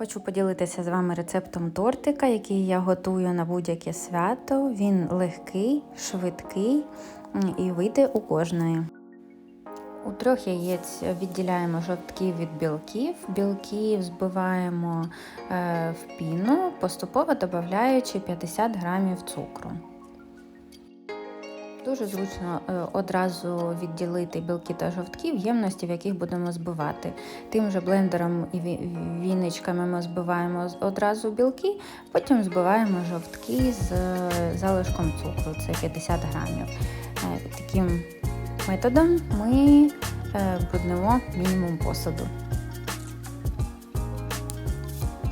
Хочу поділитися з вами рецептом тортика, який я готую на будь-яке свято. Він легкий, швидкий і вийде у кожної. У трьох яєць відділяємо жовтки від білків. Білки взбиваємо е, в піну, поступово додаючи 50 грамів цукру. Дуже зручно е, одразу відділити білки та жовтки в ємності, в яких будемо збивати. Тим же блендером і ві- віничками ми збиваємо одразу білки, потім збиваємо жовтки з е, залишком цукру, це 50 грамів. Е, Таким методом ми бруднемо мінімум посуду.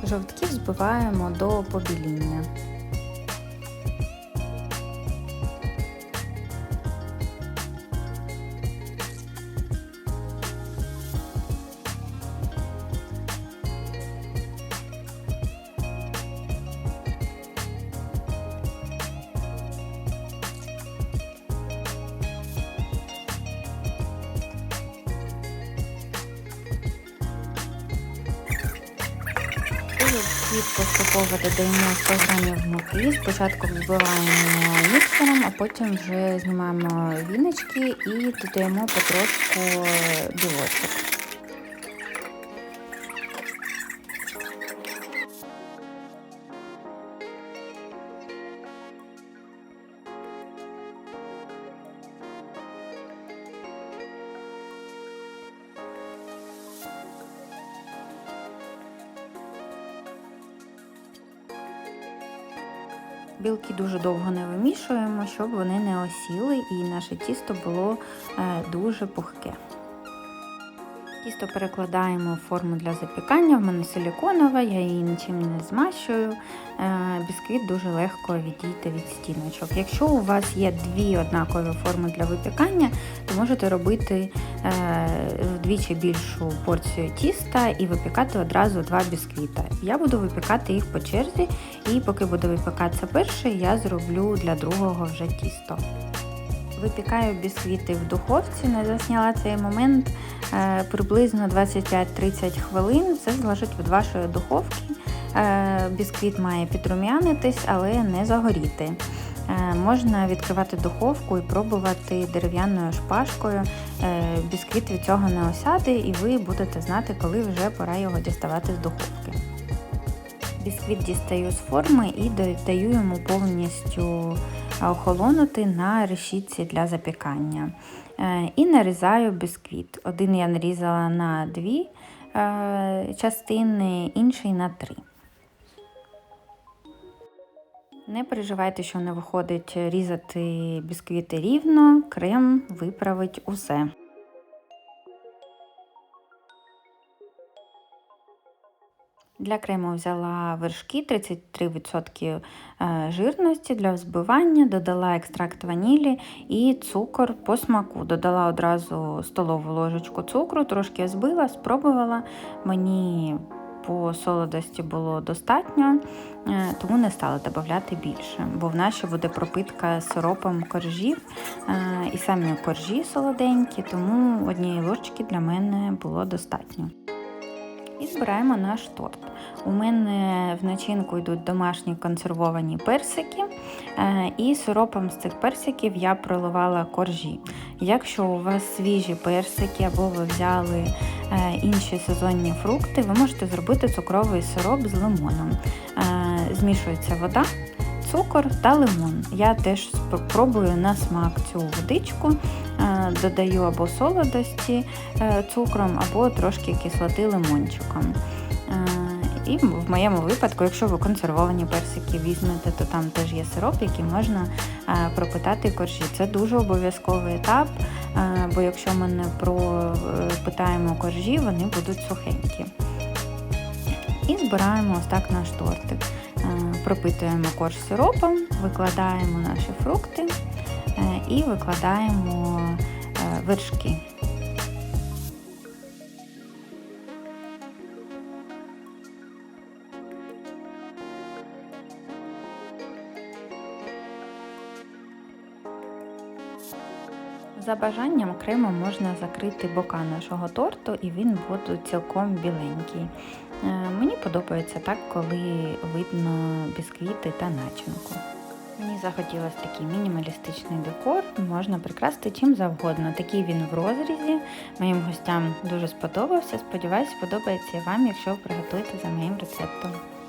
Жовтки збиваємо до побіління. Світ поступово додаємо 100 грамів муки. Спочатку вбиваємо міксером, а потім вже знімаємо віночки і додаємо потрошку білочок. Білки дуже довго не вимішуємо, щоб вони не осіли і наше тісто було е, дуже пухке. Тісто перекладаємо в форму для запікання. В мене силіконова, я її нічим не змащую. Е, Бісквіт дуже легко відійде від стіночок. Якщо у вас є дві однакові форми для випікання, то можете робити е, вдвічі більшу порцію тіста і випікати одразу два бісквіта. Я буду випікати їх по черзі, і поки буду випікатися перший, я зроблю для другого вже тісто. Випікаю бісквіти в духовці, не засняла цей момент е, приблизно 25-30 хвилин. Все залежить від вашої духовки. Е, Бісквіт має підрум'янитись, але не загоріти. Е, Можна відкривати духовку і пробувати дерев'яною шпажкою. Бісквіт від цього не осяде, і ви будете знати, коли вже пора його діставати з духовки. Бісквіт дістаю з форми і додаю йому повністю охолонути на решітці для запікання. Е, І нарізаю бісквіт. Один я нарізала на дві е, частини, інший на три. Не переживайте, що не виходить різати бісквіти рівно, крем виправить усе. Для крему взяла вершки 33% е, жирності для взбивання, додала екстракт ванілі і цукор по смаку. Додала одразу столову ложечку цукру, трошки збила, спробувала. Мені по солодості було достатньо, е, тому не стала додати більше, бо в ще буде пропитка сиропом коржів е, і самі коржі солоденькі, тому однієї ложечки для мене було достатньо. І збираємо наш торт. У мене в начинку йдуть домашні консервовані персики, е, і сиропом з цих персиків я проливала коржі. Якщо у вас свіжі персики або ви взяли е, інші сезонні фрукти, ви можете зробити цукровий сироп з лимоном. Е, Змішується вода. Цукор та лимон. Я теж спробую на смак цю водичку, е, додаю або солодості е, цукром, або трошки кислоти лимончиком. Е, І в моєму випадку, якщо ви консервовані персики візьмете, то там теж є сироп, який можна пропитати коржі. Це дуже обов'язковий етап, бо якщо ми не пропитаємо коржі, вони будуть сухенькі. І збираємо ось так наш тортик. Пропитуємо корж сиропом, викладаємо наші фрукти е, і викладаємо е, вершки. За бажанням кремом можна закрити бока нашого торту і він буде цілком біленький. Е, Мені подобається так, коли видно бісквіти та начинку. Мені захотілося такий мінімалістичний декор, можна прикрасити чим завгодно. Такий він в розрізі. Моїм гостям дуже сподобався. Сподіваюсь, сподобається і вам, якщо ви приготуєте за моїм рецептом.